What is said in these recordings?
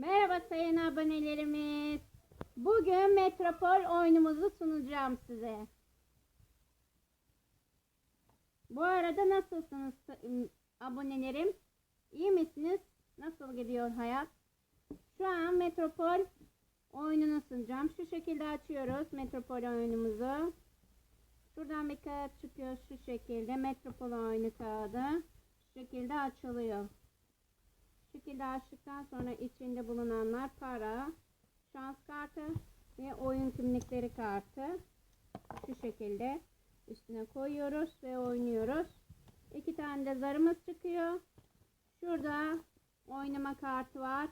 Merhaba sayın abonelerimiz. Bugün Metropol oyunumuzu sunacağım size. Bu arada nasılsınız abonelerim? İyi misiniz? Nasıl gidiyor hayat? Şu an Metropol oyununu sunacağım. Şu şekilde açıyoruz Metropol oyunumuzu. Şuradan bir kağıt çıkıyor şu şekilde. Metropol oyunu kağıdı. Şu şekilde açılıyor. Şekilde açtıktan sonra içinde bulunanlar para, şans kartı ve oyun kimlikleri kartı. Şu şekilde üstüne koyuyoruz ve oynuyoruz. İki tane de zarımız çıkıyor. Şurada oynama kartı var.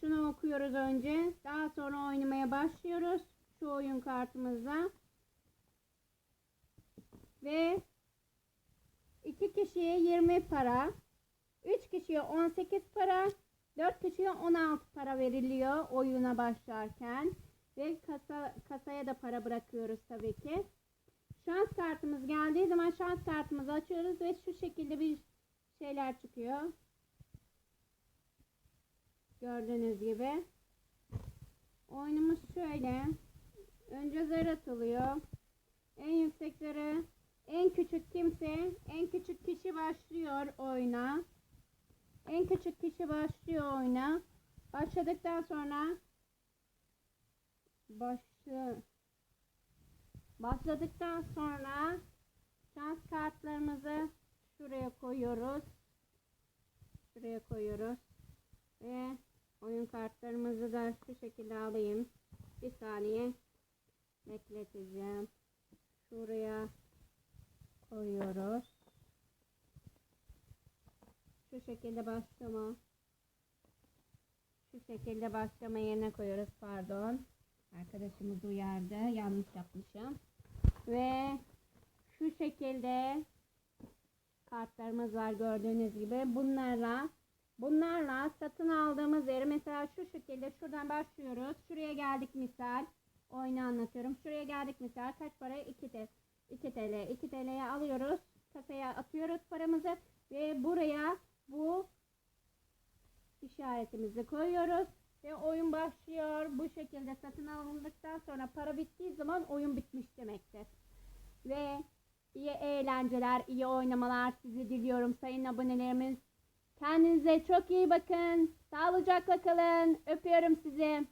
Şunu okuyoruz önce. Daha sonra oynamaya başlıyoruz. Şu oyun kartımızla. Ve iki kişiye 20 para. 3 kişiye 18 para, 4 kişiye 16 para veriliyor oyuna başlarken. Ve kasa, kasaya da para bırakıyoruz tabii ki. Şans kartımız geldiği zaman şans kartımızı açıyoruz ve şu şekilde bir şeyler çıkıyor. Gördüğünüz gibi. Oyunumuz şöyle. Önce zar atılıyor. En yüksek zarı en küçük kimse, en küçük kişi başlıyor oyuna. En küçük kişi başlıyor oyuna. Başladıktan sonra başı başladıktan sonra şans kartlarımızı şuraya koyuyoruz. Şuraya koyuyoruz. Ve oyun kartlarımızı da şu şekilde alayım. Bir saniye bekleteceğim. Şuraya koyuyoruz. Şu şekilde başlama. Şu şekilde başlama yerine koyuyoruz. Pardon. Arkadaşımız uyardı. Yanlış yapmışım. Ve şu şekilde kartlarımız var gördüğünüz gibi. Bunlarla bunlarla satın aldığımız yeri mesela şu şekilde şuradan başlıyoruz. Şuraya geldik misal. Oyunu anlatıyorum. Şuraya geldik misal. Kaç para? 2 TL. 2 TL. 2 TL'ye alıyoruz. Kasaya atıyoruz paramızı. Ve buraya bu işaretimizi koyuyoruz. Ve oyun başlıyor. Bu şekilde satın alındıktan sonra para bittiği zaman oyun bitmiş demektir. Ve iyi eğlenceler, iyi oynamalar sizi diliyorum sayın abonelerimiz. Kendinize çok iyi bakın. Sağlıcakla kalın. Öpüyorum sizi.